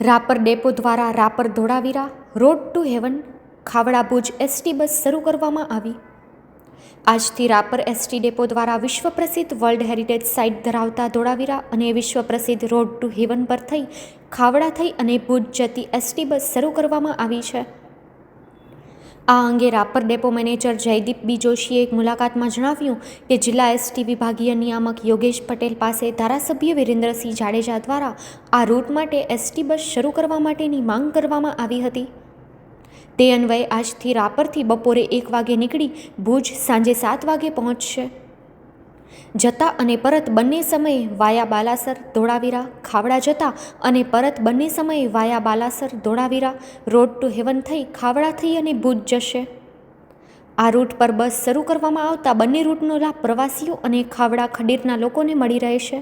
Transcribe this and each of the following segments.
Rapar depot દ્વારા Rapar Dholavira, road to heaven, Khavda Bhuj ST bus શરૂ કરવામાં આવી. આજથી રાપર એસટી ડેપો દ્વારા વિશ્વ પ્રસિદ્ધ વર્લ્ડ હેરિટેજ સાઇટ ધરાવતા ધોળાવીરા અને વિશ્વ પ્રસિદ્ધ રોડ ટુ હેવન પર થઈ, ખાવડા થઈ અને ભુજ જતી એસટી બસ શરૂ કરવામાં આવી છે. આ અંગે Rapar depot manager Jaydeep B જોશીએ એક મુલાકાતમાં જણાવ્યું કે જિલ્લા એસટી વિભાગીય નિયામક યોગેશ પટેલ પાસે ધારાસભ્ય વિરેન્દ્રસિંહ જાડેજા દ્વારા આ રૂટ માટે એસટી બસ શરૂ કરવા માટેની માંગ કરવામાં આવી હતી. તે અન્વયે આજથી રાપરથી બપોરે એક વાગે નીકળી ભુજ સાંજે સાત વાગે પહોંચશે. જતા અને પરત બંને સમયે વાયા બાલાસર, ધોળાવીરા, ખાવડા જતા અને પરત બંને સમયે via Balasar, Dholavira, road to heaven થઈ ખાવડા થઈ અને ભુજ જશે. આ રૂટ પર બસ શરૂ કરવામાં આવતા બંને રૂટનો લાભ પ્રવાસીઓ અને ખાવડા ખડીરના લોકોને મળી રહેશે.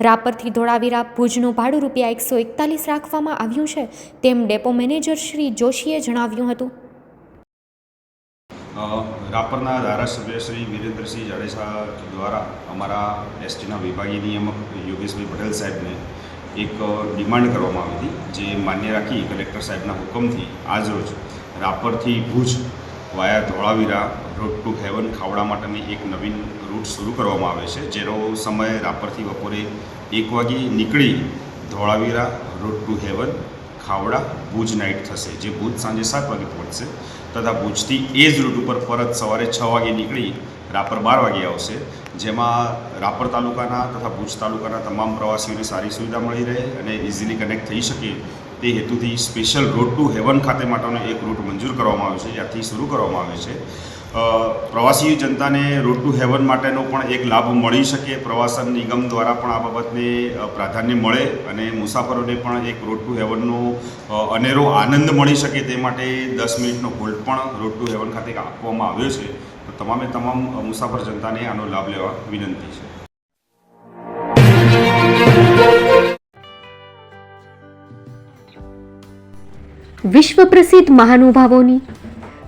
રાપરથી ધોળાવીરા ભુજનું ભાડું રૂપિયા એકસો એકતાલીસ રાખવામાં આવ્યું છે તેમ ડેપો મેનેજર શ્રી જોશીએ જણાવ્યું હતું. રાપરના ધારાસભ્ય શ્રી વિરેન્દ્રસિંહ જાડેજા દ્વારા અમારા એસટીના વિભાગીય નિયામક યોગેશભાઈ પટેલ સાહેબને એક ડિમાન્ડ કરવામાં આવી હતી, જે માન્ય રાખી કલેક્ટર સાહેબના હુકમથી આજરોજ રાપરથી Bhuj via Dholavira road to heaven Khavda માટેની એક નવીન રૂટ શરૂ કરવામાં આવે છે, જેનો સમય રાપરથી બપોરે એક વાગે નીકળી Dholavira road to heaven Khavda Bhuj night થશે. જે ભુજ સાંજે સાત વાગે પહોંચશે. તથા ભુજથી એ જ રૂટ ઉપર પરત સવારે છ વાગે નીકળી રાપર બાર વાગે આવશે, જેમાં રાપર તાલુકાના તથા ભુજ તાલુકાના તમામ પ્રવાસીઓને સારી સુવિધા મળી રહે અને ઇઝીલી કનેક્ટ થઈ શકે તે હેતુથી સ્પેશિયલ રોડ ટુ હેવન ખાતે માટેનો એક રૂટ મંજૂર કરવામાં આવ્યો છે. જ્યાંથી શરૂ કરવામાં આવે છે. પ્રવાસી જનતાને રોડ ટુ હેવન માટેનો પણ એક લાભ મળી શકે, પ્રવાસન નિગમ દ્વારા પણ આ બાબતને પ્રાધાન્ય મળે અને મુસાફરોને પણ એક રોડ ટુ હેવનનો અનેરો આનંદ મળી શકે તે માટે દસ મિનિટનો હોલ્ડ પણ રોડ ટુ હેવન ખાતે આપવામાં આવ્યો છે. તો તમામે તમામ મુસાફર જનતાને આનો લાભ લેવા વિનંતી છે. વિશ્વ પ્રસિદ્ધ મહાનુભાવોની